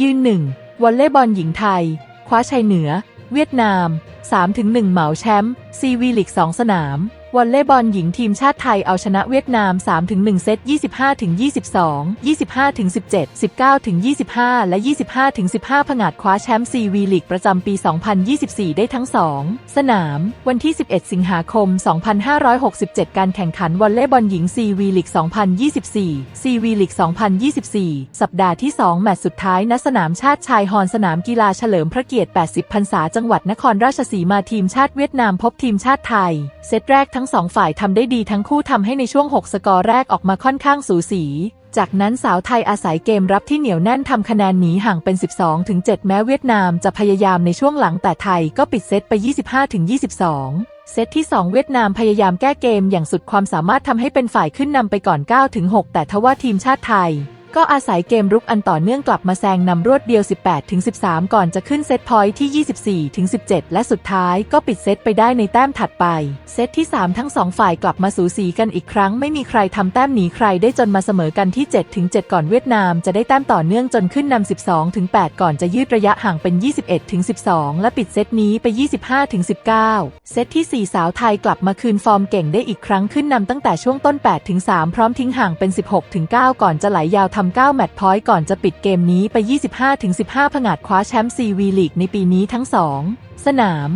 ยืนหนึ่งวอลเลย์บอลหญิงไทย คว้าชัยเหนือ เวียดนาม 3-1 เหมาแชมป์ซีวีลิก2สนาม วอลเลย์บอลหญิงทีมชาติไทยเอาชนะเวียดนาม 3-1 เซต 25-22 25-17 19-25 และ 25-15 ผงาดคว้าแชมป์ซีวีลีกประจำปี 2024 ได้ทั้ง 2 สนาม วันที่ 11 สิงหาคม 2567 การแข่งขันวอลเลย์บอลหญิงซีวีลีก 2024 ซีวีลีก 2024 สัปดาห์ที่ 2 แมตช์สุดท้ายณสนามชาติชายฮอนสนามกีฬาเฉลิมพระเกียรติ 80 พรรษา จังหวัดนครราชสีมาทีมชาติเวียดนามพบทีมชาติไทย เซตแรกทั้ง้งสองฝ่ายทำได้ดีทั้งคู่ทำให้ในช่วง 6 สกอร์แรกออกมาค่อนข้างสูสี จากนั้นสาวไทยอาศัยเกมรับที่เหนียวแน่นทำคะแนนหนีห่างเป็น 12ถึง7แม้เวียดนามจะพยายามในช่วงหลังแต่ไทยก็ปิดเซตไป 25ถึง22เซตที่ 2 เวียดนามพยายามแก้เกมอย่างสุดความสามารถทำให้เป็นฝ่ายขึ้นนำไปก่อน9ถึง6แต่ทว่าทีมชาติไทย ก็อาศัยเกมรุกอันต่อเนื่องกลับมาแซงนำรวดเดียว 18ถึง13 ก่อนจะขึ้นเซตพอยท์ที่ 24ถึง17 และสุดท้ายก็ปิดเซตไปได้ในแต้มถัดไป เซตที่ 3 ทั้ง 2 ฝ่ายกลับมาสูสีกันอีกครั้งไม่มีใครทำแต้มหนีใครได้จนมาเสมอกันที่7ถึง7ก่อนเวียดนามจะได้แต้มต่อเนื่องจนขึ้นนำ 12ถึง8ก่อนจะยืดระยะห่างเป็น 21ถึง12 และปิดเซตนี้ไป 25ถึง19 เซตที่ 4 สาวไทยกลับมาคืนฟอร์มเก่งได้อีกครั้งขึ้นนำตั้งแต่ช่วงต้น 8-3 พร้อมทิ้งห่างเป็น 16-9 ก่อนจะไหลยาวทำ9แมตช์พอยต์ก่อนจะปิดเกมนี้ไป 25-15 ผงาดคว้าแชมป์ซีวีลีกในปีนี้ทั้ง2สนาม